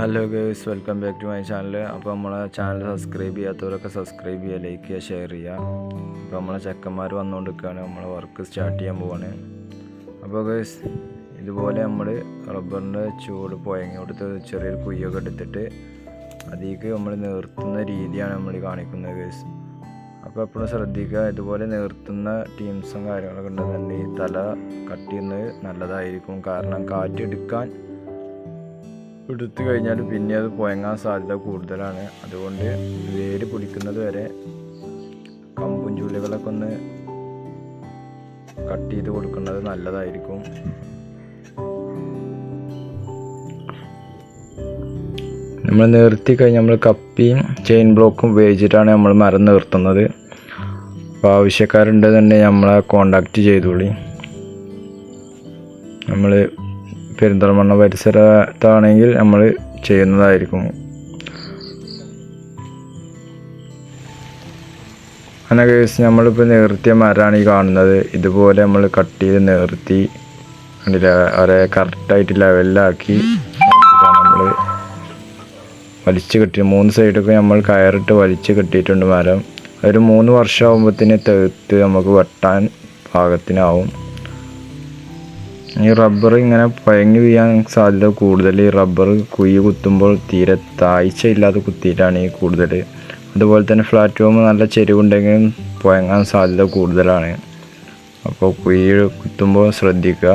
Hello guys welcome back to my channel അപ്പോൾ നമ്മളെ channel subscribe ചെയ്യാത്തവരൊക്കെ സബ്സ്ക്രൈബ് ചെയ്യുക ലൈക്ക് ചെയ്യുക ഷെയർ ചെയ്യുക. അപ്പോൾ നമ്മളെ ചെക്കന്മാർ വന്നുകൊണ്ടിരിക്കുകയാണ് നമ്മളെ വർക്ക് സ്റ്റാർട്ട് ചെയ്യാൻ പോവാണ്. അപ്പോൾ ഗേഴ്സ് ഇതുപോലെ നമ്മൾ റബ്ബറിന്റെ ചൂട് പുഴങ്ങി കൊടുത്ത് ചെറിയൊരു കുയ്യൊക്കെ എടുത്തിട്ട് അതിലേക്ക് നമ്മൾ നിർത്തുന്ന രീതിയാണ് നമ്മൾ കാണിക്കുന്നത് ഗേഴ്സ് അപ്പോൾ എപ്പോഴും ശ്രദ്ധിക്കുക ഇതുപോലെ നിർത്തുന്ന ടീംസും കാര്യങ്ങളൊക്കെ ഉണ്ടെന്നുണ്ടെങ്കിൽ തല കട്ട് ചെയ്യുന്നത് നല്ലതായിരിക്കും. കാരണം കാറ്റെടുക്കാൻ എടുത്തു കഴിഞ്ഞാൽ പിന്നെ അത് പുയങ്ങാൻ സാധ്യത കൂടുതലാണ്. അതുകൊണ്ട് വേര് പിടിക്കുന്നത് വരെ കമ്പും ചുള്ളികളൊക്കെ ഒന്ന് കട്ട് ചെയ്ത് കൊടുക്കുന്നത് നല്ലതായിരിക്കും. നമ്മൾ നിർത്തി കഴിഞ്ഞാൽ നമ്മൾ കപ്പിയും ചെയിൻ ബ്ലോക്കും ഉപയോഗിച്ചിട്ടാണ് നമ്മൾ മരം നിർത്തുന്നത്. അപ്പോൾ ആവശ്യക്കാരുണ്ടെന്നുണ്ടെങ്കിൽ നമ്മളെ കോണ്ടാക്റ്റ് ചെയ്തോളി. നമ്മൾ പെരിന്തൽമണ്ണ പരിസരത്താണെങ്കിൽ നമ്മൾ ചെയ്യുന്നതായിരിക്കും. അങ്ങനെ കേസ് നമ്മളിപ്പോൾ നിർത്തിയ മരമാണ് ഈ കാണുന്നത്. ഇതുപോലെ നമ്മൾ കട്ട് ചെയ്ത് നിർത്തി അവരെ കറക്റ്റായിട്ട് ലെവലിലാക്കി നമ്മൾ വലിച്ചു കെട്ടി മൂന്ന് സൈഡൊക്കെ നമ്മൾ കയറിട്ട് വലിച്ചു കെട്ടിയിട്ടുണ്ട് മരം. ഒരു മൂന്ന് വർഷമാകുമ്പോഴത്തേന് തെഴുത്ത് നമുക്ക് വെട്ടാൻ പാകത്തിനാവും ഈ റബ്ബർ ഇങ്ങനെ പയങ്ങി വീഴാൻ സാധ്യത കൂടുതൽ. ഈ റബ്ബർ കുഴി കുത്തുമ്പോൾ തീരെ താഴ്ച ഇല്ലാതെ കുത്തിയിട്ടാണ് ഈ കൂടുതൽ. അതുപോലെ തന്നെ പ്ലാറ്റ്ഫോം നല്ല ചെരിവുണ്ടെങ്കിലും പയങ്ങാൻ സാധ്യത കൂടുതലാണ്. അപ്പോൾ കുഴി കുത്തുമ്പോൾ ശ്രദ്ധിക്കുക.